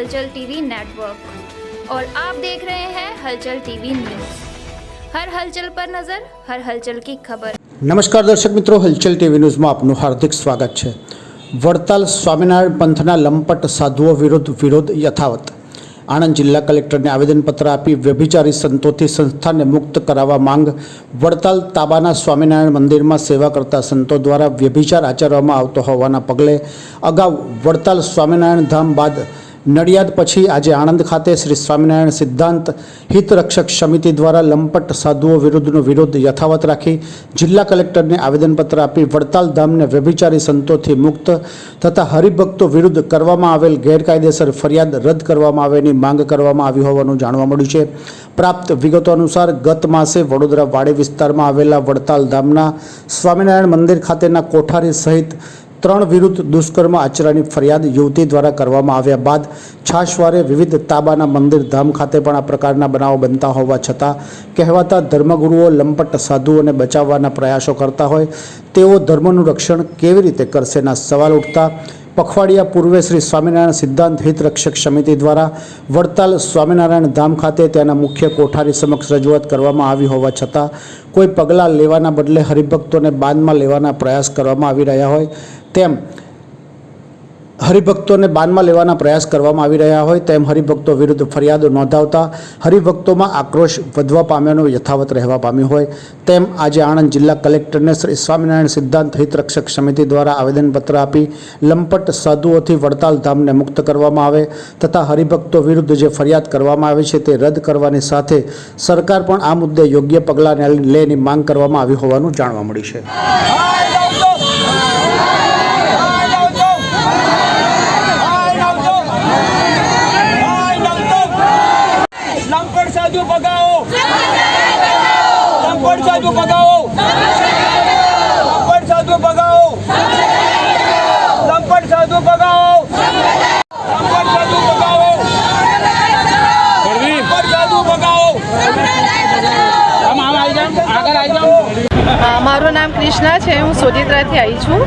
हलचल TV network और आप देख रहे हैं हलचल टीवी न्यूज हर हलचल पर नजर हर हलचल की खबर નમસ્કાર દર્શક મિત્રો હલચલ ટીવી ન્યૂઝમાં આપનું હાર્દિક સ્વાગત છે વડતાલ સ્વામિનારાયણ પંથના લંપટ સાધુઓ વિરુદ્ધ વિરોધ યથાવત આણંદ જિલ્લા કલેક્ટરને આવેદનપત્ર આપી વ્યભિચારી સંતોથી સંસ્થાને મુક્ત કરાવવા માંગ વડતાલ તાબાના સ્વામિનારાયણ મંદિરમાં સેવા કરતા સંતો દ્વારા વ્યભિચાર આચરવામાં આવતો હોવાના પગલે અગાઉ વડતાલ સ્વામિનારાયણ ધામ બાદ નડિયાદ પછી આજે આણંદ ખાતે શ્રી સ્વામિનારાયણ સિદ્ધાંત હિતરક્ષક સમિતિ દ્વારા લંપટ સાધુઓ વિરુદ્ધનો વિરોધ યથાવત રાખી જિલ્લા કલેક્ટરને આવેદનપત્ર આપી વડતાલ ધામને વ્યભિચારી સંતોથી મુક્ત તથા હરિભક્તો વિરુદ્ધ કરવામાં આવેલ ગેરકાયદેસર ફરિયાદ રદ કરવામાં આવેની માંગ કરવામાં આવી હોવાનું જાણવા મળ્યું છે. પ્રાપ્ત વિગતો અનુસાર ગત માસે વડોદરા વાડી વિસ્તારમાં આવેલા વડતાલ ધામના સ્વામિનારાયણ મંદિર ખાતેના કોઠારી સહિત ત્રણ વિરુદ્ધ દુષ્કર્મ આચરાની ફરિયાદ યુવતી દ્વારા કરવામાં આવ્યા બાદ છાશવારે વિવિધ તાબાના મંદિર ધામ ખાતે પણ આ પ્રકારના બનાવો બનતા હોવા છતાં કહેવાતા ધર્મગુરુઓ લંપટ સાધુઓને બચાવવાના પ્રયાસો કરતા હોય, તેઓ ધર્મનું રક્ષણ કેવી રીતે કરશેના સવાલ ઉઠતા પખવાડિયા પૂર્વે શ્રી સ્વામિનારાયણ સિદ્ધાંત હિતરક્ષક સમિતિ દ્વારા વડતાલ સ્વામિનારાયણ ધામ ખાતે ત્યાંના મુખ્ય કોઠારી સમક્ષ રજૂઆત કરવામાં આવી હોવા છતાં કોઈ પગલાં લેવાના બદલે હરિભક્તોને બાંધમાં લેવાના પ્રયાસ કરવામાં આવી રહ્યા હોય તેમ હરિભક્તોને બાનમાં લેવાના પ્રયાસ કરવામાં આવી રહ્યા હોય તેમ હરિભક્તો વિરુદ્ધ ફરિયાદો નોંધાવતા હરિભક્તોમાં આક્રોશ વધવા પામ્યાનો યથાવત રહેવા પામ્યો હોય તેમ આજે આણંદ જિલ્લા કલેક્ટરને શ્રી સ્વામિનારાયણ સિદ્ધાંત હિતરક્ષક સમિતિ દ્વારા આવેદનપત્ર આપી લંપટ સાધુઓથી વડતાલ ધામને મુક્ત કરવામાં આવે તથા હરિભક્તો વિરુદ્ધ જે ફરિયાદ કરવામાં આવી છે તે રદ કરવાની સાથે સરકાર પણ આ મુદ્દે યોગ્ય પગલાં લેની માંગ કરવામાં આવી હોવાનું જાણવા મળ્યું છે. લંપટ સાધુ ભગાવો. લંપટ સાધુ ભગાવો. લંપટ સાધુ ભગાવો. લંપટ સાધુ ભગાવો. લંપટ સાધુ ભગાવો. લંપટ સાધુ ભગાવો. મારું નામ ક્રિષ્ના છે. હું સોજિત્રાથી આવી છું.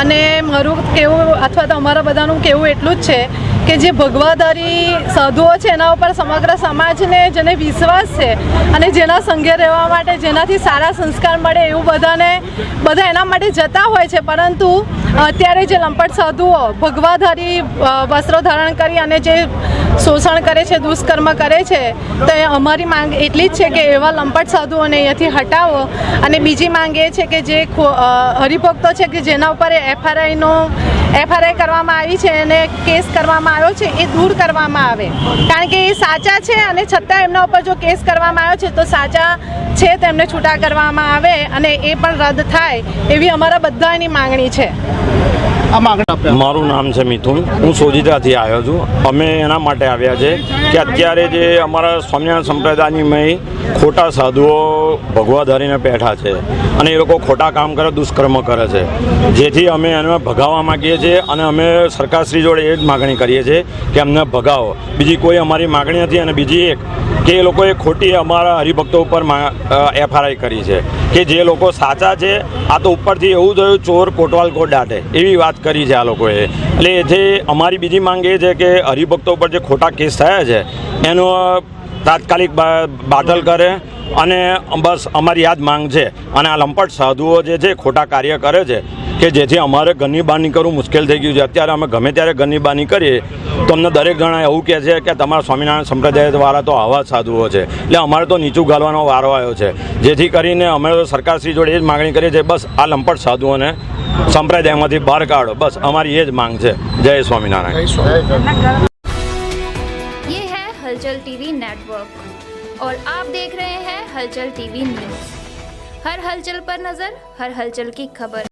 અને મારું કેવું અથવા તો અમારા બધાનું કેવું એટલું જ છે કે જે ભગવાદારી સાધુઓ છે, એના ઉપર સમગ્ર સમાજને જેને વિશ્વાસ છે અને જેના સંઘે રહેવા માટે જેનાથી સારા સંસ્કાર મળે એવું બધાને, બધા એના માટે જતા હોય છે. પરંતુ અત્યારે જે લંપટ સાધુઓ ભગવાધારી વસ્ત્રો ધારણ કરી અને જે શોષણ કરે છે, દુષ્કર્મ કરે છે, તો એ અમારી માંગ એટલી જ છે કે એવા લંપટ સાધુઓને અહીંયાથી હટાવો. અને બીજી માંગ એ છે કે જે હરિભક્તો છે કે જેના ઉપર એફઆરઆઈનો એફઆરઆઈ કરવામાં આવી છે અને કેસ કરવામાં આવ્યો છે એ દૂર કરવામાં આવે. કારણ કે એ સાચા છે અને છતાં એમના ઉપર જો કેસ કરવામાં આવ્યો છે તો સાચા છે તેમને છૂટા કરવામાં આવે અને એ પણ રદ થાય એવી અમારા બધાની માંગણી છે. મારું નામ છે મિથુન. હું સોજીતાથી આવ્યો છું. અમે એના માટે આવ્યા છે કે અત્યારે જે અમારા સ્વામિનારાયણ સંપ્રદાયની મય ખોટા સાધુઓ ભગવા ધરીને બેઠા છે અને એ લોકો ખોટા કામ કરે દુષ્કર્મ કરે છે. જેથી અમે એને ભગાવવા માગીએ છીએ અને અમે સરકારશ્રી જોડે એ જ માગણી કરીએ છીએ કે અમને ભગાવો. બીજી કોઈ અમારી માગણી નથી અને બીજી એક કે એ લોકોએ ખોટી અમારા હરિભક્તો ઉપર એફઆરઆઈ કરી છે. કે જે લોકો સાચા છે, આ તો ઉપરથી એવું થયું, ચોર કોટવાલ કોટ દાટે. એવી વાત કરી છે આ લોકોએ. એટલે જે અમારી બીજી માંગ એ છે કે હરિભક્તો ઉપર જે ખોટા કેસ થયા છે, એનો તાત્કાલિક બાટલ કરે અને બસ અમારી યાદ માંગ છે. અને આ લંપટ સાધુઓ જે છે, ખોટા કાર્ય કરે છે કે જેથી અમારે ઘરની બહાર નીકળવું મુશ્કેલ થઈ ગયું છે અત્યારે અમે ગમે ત્યારે ઘરની બહાર નીકળીએ તો અમને દરેક જણા એવું કહે છે કે તમારા સ્વામિનારાયણ સંપ્રદાય દ્વારા તો આવા જ સાધુઓ છે એટલે અમારે તો નીચું ગાલવાનો વારો આવ્યો છે જેથી કરીને અમે તો સરકારશ્રી જોડે એ જ માગણી કરીએ છીએ બસ આ લંપટ સાધુઓને સંપ્રદાયમાંથી બહાર કાઢો બસ અમારી એ જ માંગ છે જય સ્વામિનારાયણ ये है हलचल टीवी नेटवर्क और आप देख रहे हैं हलचल टीवी न्यूज हर हलचल पर नजर हर हलचल की खबर